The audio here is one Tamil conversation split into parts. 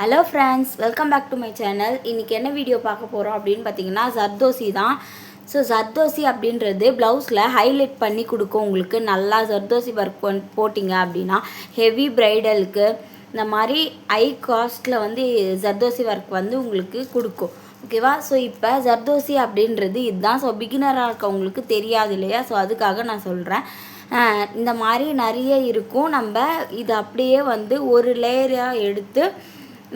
Hello friends welcome back to my channel இன்றைக்கி என்ன வீடியோ பார்க்க போகிறோம் அப்படின்னு பார்த்தீங்கன்னா ஜர்தோசி தான். ஸோ ஜர்தோசி அப்படின்றது ப்ளவுஸில் ஹைலைட் பண்ணி கொடுக்கும். உங்களுக்கு நல்லா ஜர்தோசி ஒர்க் பண் போட்டிங்க அப்படின்னா ஹெவி ப்ரைடலுக்கு இந்த மாதிரி ஹை காஸ்ட்டில் வந்து ஜர்தோசி ஒர்க் வந்து உங்களுக்கு கொடுக்கும். ஓகேவா ஸோ இப்போ ஜர்தோசி அப்படின்றது இதுதான். ஸோ பிகினராக இருக்கவங்களுக்கு தெரியாது இல்லையா? ஸோ அதுக்காக நான் சொல்கிறேன் இந்த மாதிரி நிறைய இருக்கும். நம்ம இது அப்படியே வந்து ஒரு லேயராக எடுத்து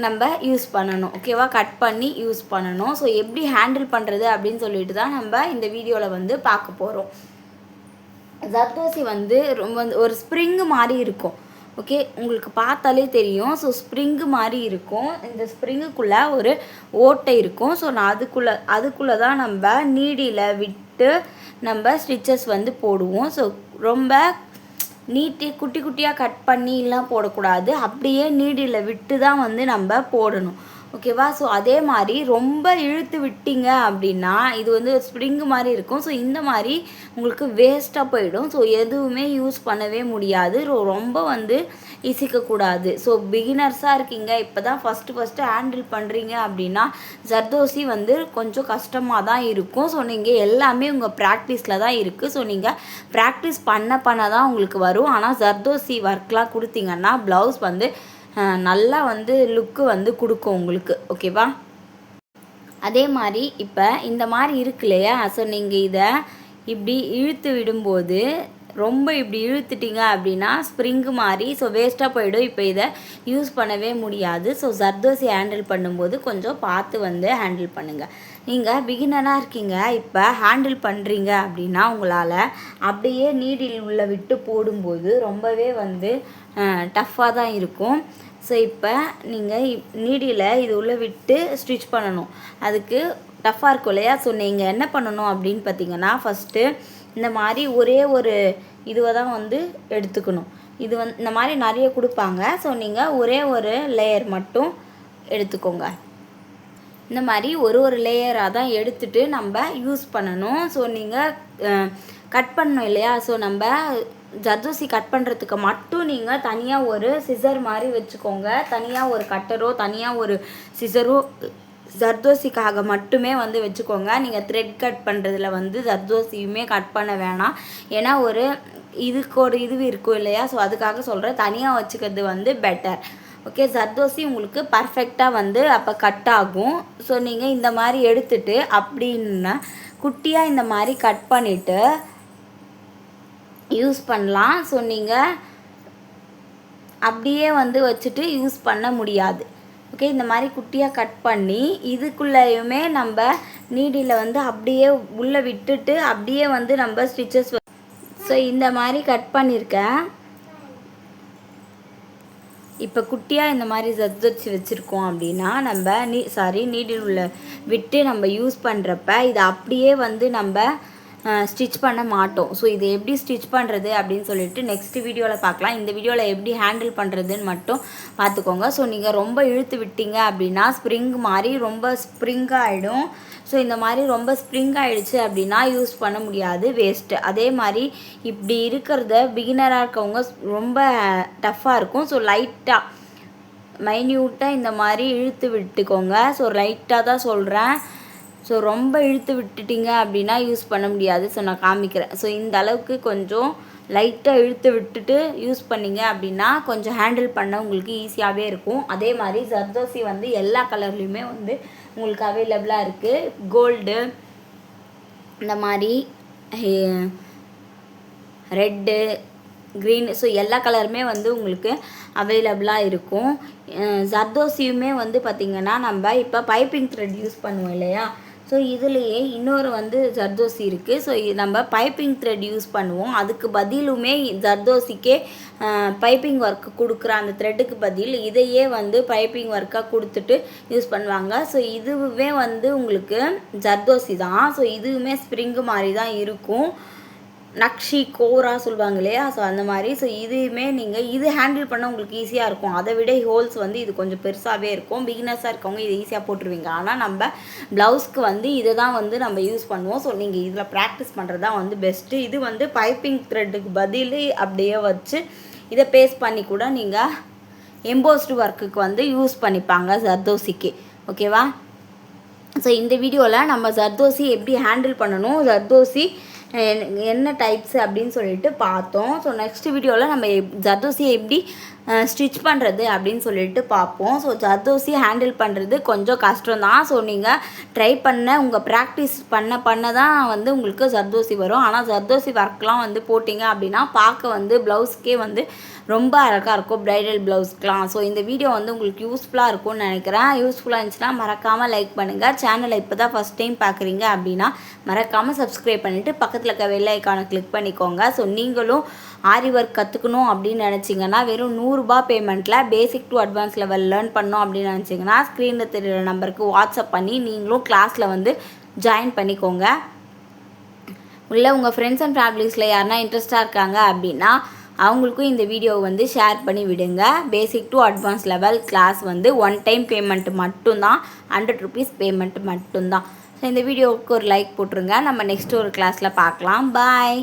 நம்ம யூஸ் பண்ணணும். ஓகேவா கட் பண்ணி யூஸ் பண்ணணும். ஸோ எப்படி ஹேண்டில் பண்ணுறது அப்படின்னு சொல்லிட்டு தான் நம்ம இந்த வீடியோவில் வந்து பார்க்க போகிறோம் ஜர்தோசி வந்து ரொம்ப வந்து ஒரு ஸ்ப்ரிங்கு மாதிரி இருக்கும். ஓகே உங்களுக்கு பார்த்தாலே தெரியும். ஸோ ஸ்ப்ரிங்கு மாதிரி இருக்கும். இந்த ஸ்ப்ரிங்குக்குள்ளே ஒரு ஓட்டை இருக்கும். ஸோ நான் அதுக்குள்ளே அதுக்குள்ளே தான் நம்ம நீடியில் விட்டு நம்ம ஸ்டிச்சஸ் வந்து போடுவோம். ஸோ ரொம்ப நீட்டி குட்டி குட்டியாக கட் பண்ணிலாம் போடக்கூடாது. அப்படியே நீடியில் விட்டு தான் வந்து நம்ம போடணும். ஓகேவா? ஸோ அதே மாதிரி ரொம்ப இழுத்து விட்டீங்க அப்படின்னா இது வந்து ஸ்ப்ரிங்கு மாதிரி இருக்கும். ஸோ இந்த மாதிரி உங்களுக்கு வேஸ்ட்டாக போயிடும். ஸோ எதுவுமே யூஸ் பண்ணவே முடியாது. ரொம்ப வந்து இசிக்கக்கூடாது ஸோ பிகினர்ஸாக இருக்கீங்க. இப்போ தான் ஃபஸ்ட்டு ஃபஸ்ட்டு ஹேண்டில் பண்ணுறீங்க அப்படின்னா ஜர்தோசி வந்து கொஞ்சம் கஷ்டமாக தான் இருக்கும். ஸோ நீங்கள் எல்லாமே உங்கள் ப்ராக்டிஸில் தான் இருக்குது ஸோ நீங்கள் ப்ராக்டிஸ் பண்ண பண்ண தான் உங்களுக்கு வரும். ஆனால் ஜர்தோசி ஒர்க்லாம் கொடுத்தீங்கன்னா ப்ளவுஸ் வந்து நல்லா வந்து லுக்கு வந்து கொடுக்கும் உங்களுக்கு ஓகேவா அதே மாதிரி இப்போ இந்த மாதிரி இருக்கு இல்லையா? ஸோ நீங்கள் இதை இப்படி இழுத்து விடும்போது ரொம்ப இப்படி இழுத்துட்டீங்க அப்படின்னா ஸ்ப்ரிங்கு மாதிரி ஸோ வேஸ்ட்டாக போயிடும். இப்போ இதை யூஸ் பண்ணவே முடியாது. ஸோ ஜர்தோசி ஹேண்டில் பண்ணும்போது கொஞ்சம் பார்த்து வந்து ஹேண்டில் பண்ணுங்கள் நீங்கள் பிகினராக இருக்கீங்க இப்போ ஹேண்டில் பண்ணுறீங்க அப்படின்னா உங்களால் அப்படியே நீடில் உள்ள விட்டு போடும்போது ரொம்பவே வந்து டஃப்பாக தான் இருக்கும். ஸோ இப்போ நீங்கள் நீடியில் இது உள்ளே விட்டு ஸ்டிச் பண்ணணும். அதுக்கு டஃப்பாக இருக்கும் இல்லையா? ஸோ நீங்கள் என்ன பண்ணணும் அப்படின்னு பார்த்தீங்கன்னா ஃபஸ்ட்டு இந்த மாதிரி ஒரே ஒரு இதுவை தான் வந்து எடுத்துக்கணும். இது வந்து இந்த மாதிரி நிறைய கொடுப்பாங்க. ஸோ நீங்கள் ஒரே ஒரு லேயர் மட்டும் எடுத்துக்கோங்க. இந்த மாதிரி ஒரு ஒரு லேயராக தான் எடுத்துட்டு நம்ம யூஸ் பண்ணணும். ஸோ நீங்கள் கட் பண்ணணும் இல்லையா? ஸோ நம்ம ஜர்தோசி கட் பண்ணுறதுக்கு மட்டும் நீங்கள் தனியாக ஒரு சிசர் மாதிரி வச்சுக்கோங்க. தனியாக ஒரு கட்டரோ தனியாக ஒரு சிசரோ ஜர்தோசிக்காக மட்டுமே வந்து வச்சுக்கோங்க. நீங்கள் த்ரெட் கட் பண்ணுறதுல வந்து ஜர்தோசியுமே கட் பண்ண வேணாம். ஏன்னா ஒரு இதுக்கு ஒரு இது இருக்கும் இல்லையா? ஸோ அதுக்காக சொல்கிறேன் தனியாக வச்சுக்கிறது வந்து பெட்டர் ஓகே ஜர்தோசி உங்களுக்கு பர்ஃபெக்டாக வந்து அப்போ கட் ஆகும். ஸோ நீங்கள் இந்த மாதிரி எடுத்துட்டு அப்படின்னா குட்டியாக இந்த மாதிரி கட் பண்ணிவிட்டு யூஸ் பண்ணலாம். ஸோ நீங்கள் அப்படியே வந்து வச்சுட்டு யூஸ் பண்ண முடியாது. ஓகே இந்த மாதிரி குட்டியாக கட் பண்ணி இதுக்குள்ளேயுமே நம்ம நீடியில் வந்து அப்படியே உள்ளே விட்டுட்டு அப்படியே வந்து நம்ம ஸ்டிச்சஸ் ஸோ இந்த மாதிரி கட் பண்ணியிருக்கேன் இப்போ குட்டியாக இந்த மாதிரி சத்துச்சு வச்சுருக்கோம் அப்படின்னா நம்ம நீ சாரி நீடில் உள்ள விட்டு நம்ம யூஸ் பண்ணுறப்ப இதை அப்படியே வந்து நம்ம ஸ்டிச் பண்ண மாட்டோம். ஸோ இது எப்படி ஸ்டிச் பண்ணுறது அப்படின்னு சொல்லிட்டு நெக்ஸ்ட் வீடியோவில் பார்க்கலாம். இந்த வீடியோவில் எப்படி ஹேண்டில் பண்ணுறதுன்னு மட்டும் பார்த்துக்கோங்க. ஸோ நீங்கள் ரொம்ப இழுத்து விட்டீங்க அப்படின்னா ஸ்ப்ரிங் மாதிரி ரொம்ப ஸ்ப்ரிங்காக ஆகிடும் ஸோ இந்த மாதிரி ரொம்ப ஸ்ப்ரிங் ஆகிடுச்சு அப்படின்னா யூஸ் பண்ண முடியாது வேஸ்ட்டு அதே மாதிரி இப்படி இருக்கிறத பிகினராக இருக்கவங்க ரொம்ப டஃப்பாக இருக்கும். ஸோ லைட்டாக மைன்யூட்டாக இந்த மாதிரி இழுத்து விட்டுக்கோங்க. ஸோ லைட்டாக தான் சொல்கிறேன் ஸோ ரொம்ப இழுத்து விட்டுட்டீங்க அப்படின்னா யூஸ் பண்ண முடியாது. ஸோ நான் காமிக்கிறேன். ஸோ இந்த அளவுக்கு கொஞ்சம் லைட்டாக இழுத்து விட்டுட்டு யூஸ் பண்ணீங்க அப்படின்னா கொஞ்சம் ஹேண்டில் பண்ண உங்களுக்கு ஈஸியாகவே இருக்கும். அதே மாதிரி ஜர்தோசி வந்து எல்லா கலர்லேயுமே வந்து உங்களுக்கு அவைலபிளாக இருக்குது கோல்டு இந்த மாதிரி ரெட்டு க்ரீன் ஸோ எல்லா கலருமே வந்து உங்களுக்கு அவைலபிளாக இருக்கும். ஜர்தோசியுமே வந்து பார்த்திங்கன்னா நம்ம இப்போ பைப்பிங் த்ரெட் யூஸ் பண்ணுவோம் இல்லையா? ஸோ இதுலேயே இன்னொரு வந்து ஜர்தோசி இருக்குது ஸோ நம்ம பைப்பிங் த்ரெட் யூஸ் பண்ணுவோம். அதுக்கு பதிலுமே ஜர்தோசிக்கே பைப்பிங் ஒர்க் கொடுக்குற அந்த த்ரெட்டுக்கு பதில் இதையே வந்து பைப்பிங் ஒர்க்காக கொடுத்துட்டு யூஸ் பண்ணுவாங்க. ஸோ இதுவுமே வந்து உங்களுக்கு ஜர்தோசி தான். ஸோ இதுவுமே ஸ்ப்ரிங்கு மாதிரி தான் இருக்கும். நக்ஷி கோரா சொல்லுவாங்க இல்லையா? ஸோ அந்த மாதிரி. ஸோ இதுவுமே நீங்கள் இது ஹேண்டில் பண்ண உங்களுக்கு ஈஸியாக இருக்கும். அதை விட ஹோல்ஸ் வந்து இது கொஞ்சம் பெருசாகவே இருக்கும். பிகினர்ஸாக இருக்கவங்க இதை ஈஸியாக போட்டுருவீங்க. ஆனால் நம்ம ப்ளவுஸ்க்கு வந்து இதை தான் வந்து நம்ம யூஸ் பண்ணுவோம். ஸோ நீங்கள் இதில் ப்ராக்டிஸ் பண்ணுறது தான் வந்து பெஸ்ட்டு இது வந்து பைப்பிங் த்ரெட்டுக்கு பதில் அப்படியே வச்சு இதை பேஸ்ட் பண்ணி கூட நீங்கள் எம்போஸ்டு ஒர்க்குக்கு வந்து யூஸ் பண்ணிப்பாங்க ஜர்தோசிக்கு ஓகேவா ஸோ இந்த வீடியோவில் நம்ம ஜர்தோசி எப்படி ஹேண்டில் பண்ணணும்? ஜர்தோசி என்ன டைப்ஸ் அப்படின்னு சொல்லிட்டு பார்த்தோம். ஸோ நெக்ஸ்ட் வீடியோவில் நம்ம எப்- எப்படி ஸ்டிச் பண்ணுறது அப்படின்னு சொல்லிட்டு பார்ப்போம். ஸோ ஜர்தோசி ஹேண்டில் பண்ணுறது கொஞ்சம் கஷ்டம் தான் ஸோ நீங்கள் ட்ரை பண்ண உங்கள் ப்ராக்டிஸ் பண்ண பண்ண தான் வந்து உங்களுக்கு ஜர்தோசி வரும். ஆனால் ஜர்தோசி ஒர்க்லாம் வந்து போட்டிங்க அப்படின்னா பார்க்க வந்து ப்ளவுஸ்க்கே வந்து ரொம்ப அழகாக இருக்கும். ப்ரைடல் ப்ளவுஸ்க்கெலாம் ஸோ இந்த வீடியோ வந்து உங்களுக்கு யூஸ்ஃபுல்லாக இருக்கும்னு நினைக்கிறேன். யூஸ்ஃபுல்லாக இருந்துச்சுன்னா மறக்காமல் லைக் பண்ணுங்கள் சேனலை இப்போ தான் ஃபஸ்ட் டைம் பார்க்குறீங்க அப்படின்னா மறக்காமல் சப்ஸ்கிரைப் பண்ணிவிட்டு பக்கத்தில் இருக்க வெள்ளை ஐக்கானை கிளிக் பண்ணிக்கோங்க. ஸோ நீங்களும் ஆரி ஒர்க் கற்றுக்கணும் அப்படின்னு நினச்சிங்கன்னா வெறும் நூறுரூபா பேமெண்ட்டில் basic to advance level learn பண்ணோம் அப்படின்னு நினச்சிங்கன்னா ஸ்க்ரீனில் தெரியுற நம்பருக்கு வாட்ஸ்அப் பண்ணி நீங்களும் கிளாஸில் வந்து ஜாயின் பண்ணிக்கோங்க. இல்லை உங்கள் ஃப்ரெண்ட்ஸ் அண்ட் ஃபேமிலிஸில் யாருனா இன்ட்ரெஸ்ட்டாக இருக்காங்க அப்படின்னா அவங்களுக்கும் இந்த வீடியோவை வந்து ஷேர் பண்ணி விடுங்க. Basic to advance level class வந்து ஒன் டைம் பேமெண்ட் மட்டும்தான் ஹண்ட்ரட் ருபீஸ் பேமெண்ட் மட்டும்தான். ஸோ இந்த வீடியோவுக்கு ஒரு லைக் போட்டுருங்க. நம்ம நெக்ஸ்ட் ஒரு கிளாஸில் பார்க்கலாம். பாய்